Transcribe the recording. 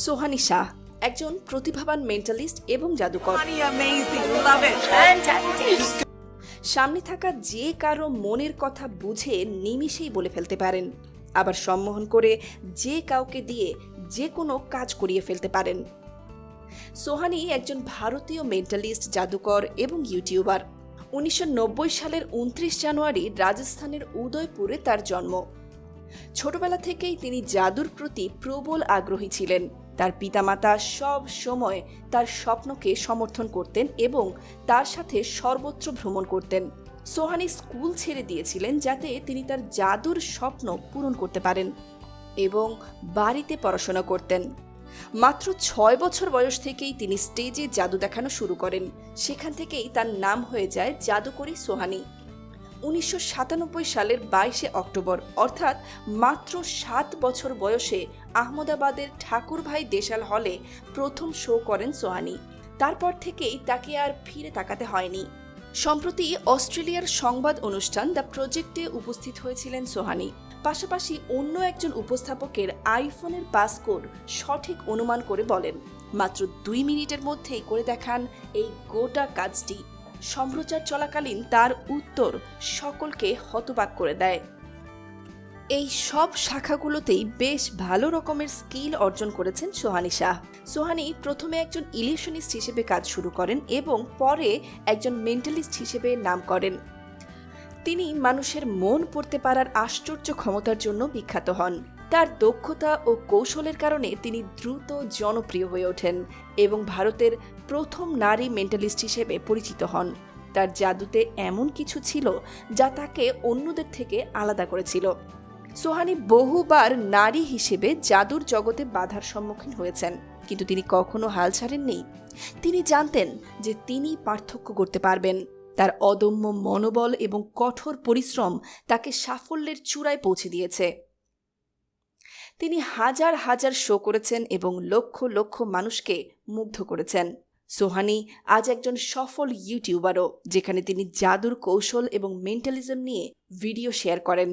সোহানি শাহ একজন প্রতিভাবান মেন্টালিস্ট এবং জাদুকর. সামনে থাকা যে কারও মনের কথা বুঝে নিমিষেই বলে ফেলতে পারেন। আবার সম্মোহন করে যে কাউকে দিয়ে যে কোনো কাজ করিয়ে ফেলতে পারেন। সোহানি একজন ভারতীয় মেন্টালিস্ট জাদুকর এবং ইউটিউবার। উনিশশো নব্বই সালের উনত্রিশ জানুয়ারি রাজস্থানের উদয়পুরে তার জন্ম। ছোটবেলা থেকেই তিনি জাদুর প্রতি প্রবল আগ্রহী ছিলেন। তার পিতামাতা সব সময় তার স্বপ্নকে সমর্থন করতেন এবং তার সাথে সর্বত্র ভ্রমণ করতেন। সোহানি স্কুল ছেড়ে দিয়েছিলেন যাতে তিনি তার জাদুর স্বপ্ন পূরণ করতে পারেন এবং বাড়িতে পড়াশোনা করতেন। মাত্র ছয় বছর বয়স থেকেই তিনি স্টেজে জাদু দেখানো শুরু করেন। সেখান থেকেই তার নাম হয়ে যায় জাদুকরী সোহানি। উনিশশো সাতানব্বই সালের বাইশে অক্টোবর, অর্থাৎ মাত্র সাত বছর বয়সে আহমদাবাদের ঠাকুরভাই দেশাল হলে প্রথম শো করেন সোহানি। তারপর থেকেই তাকে আর ফিরে তাকাতে হয়নি। সম্প্রতি অস্ট্রেলিয়ার সংবাদ অনুষ্ঠান দ্য প্রজেক্টে উপস্থিত হয়েছিলেন সোহানি। পাশাপাশি অন্য একজন উপস্থাপকের আইফোনের পাসকোড সঠিক অনুমান করে বলেন, মাত্র দুই মিনিটের মধ্যেই করে দেখান এই গোটা কাজটি। সম্প্রচার চলাকালীন তার উত্তর সকলকে হতবাক করে দেয়। এই সব শাখাগুলোতেই বেশ ভালো রকমের স্কিল অর্জন করেছেন সোহানি শাহ। সোহানি প্রথমে একজন ইলিশনিস্ট হিসেবে কাজ শুরু করেন এবং পরে একজন মেন্টালিস্ট হিসেবে নাম করেন। তিনি মানুষের মন পড়তে পারার আশ্চর্য ক্ষমতার জন্য বিখ্যাত হন। তার দক্ষতা ও কৌশলের কারণে তিনি দ্রুত জনপ্রিয় হয়ে ওঠেন এবং ভারতের প্রথম নারী মেন্টালিস্ট হিসেবে পরিচিত হন। তার জাদুতে এমন কিছু ছিল যা তাকে অন্যদের থেকে আলাদা করেছিল। সোহানি বহুবার নারী হিসেবে জাদুর জগতে বাধার সম্মুখীন হয়েছেন, কিন্তু তিনি কখনো হাল ছাড়েননি। তিনি জানতেন যে তিনি পার্থক্য করতে পারবেন। তার অদম্য মনোবল এবং কঠোর পরিশ্রম তাকে সাফল্যের চূড়ায় পৌঁছে দিয়েছে। তিনি হাজার হাজার শো করেছেন এবং লক্ষ লক্ষ মানুষকে মুগ্ধ করেছেন। সোহানি আজ একজন সফল ইউটিউবারও, যেখানে তিনি জাদুর কৌশল এবং মেন্টালিজম নিয়ে ভিডিও শেয়ার করেন।